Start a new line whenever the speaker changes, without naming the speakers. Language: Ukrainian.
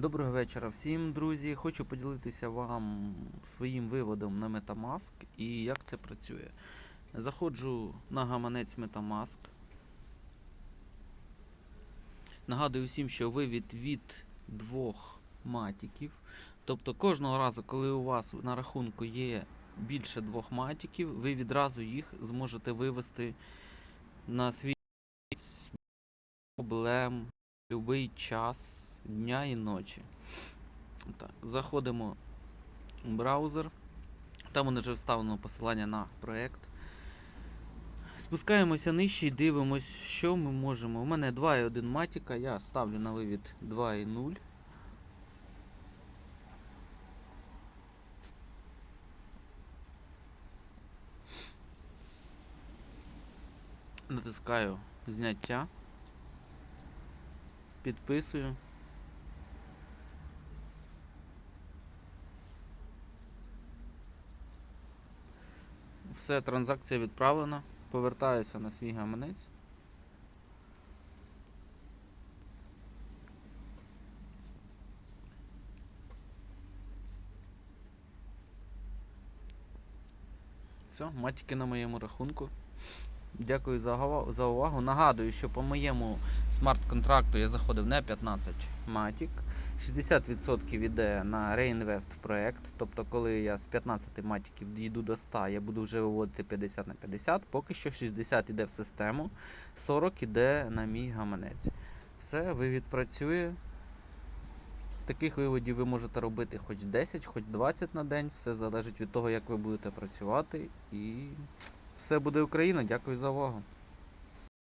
Доброго вечора всім, друзі. Хочу поділитися вам своїм виводом на Metamask і як це працює. Заходжу на гаманець Metamask. Нагадую всім, що вивід від двох матіків. Тобто кожного разу, коли у вас на рахунку є більше двох матіків, ви відразу їх зможете вивести на свій проблем будь-який час дня і ночі. Так, заходимо в браузер. Там у нас вже вставлено посилання на проєкт. Спускаємося нижче і дивимось, що ми можемо. У мене 2,1 матіка, я ставлю на вивід 2,0. Натискаю зняття. Підписую. Все, транзакція відправлена. Повертаюся на свій гаманець. Все, матіки на моєму рахунку. Дякую за, увагу. Нагадую, що по моєму смарт-контракту я заходив не 15 матік. 60% йде на реінвест в проект. Тобто, коли я з 15 матіків дійду до 100, я буду вже виводити 50 на 50. Поки що 60 йде в систему, 40 йде на мій гаманець. Все, вивід працює. Таких виводів ви можете робити хоч 10, хоч 20 на день. Все залежить від того, як ви будете працювати. І все буде Україна. Дякую за увагу.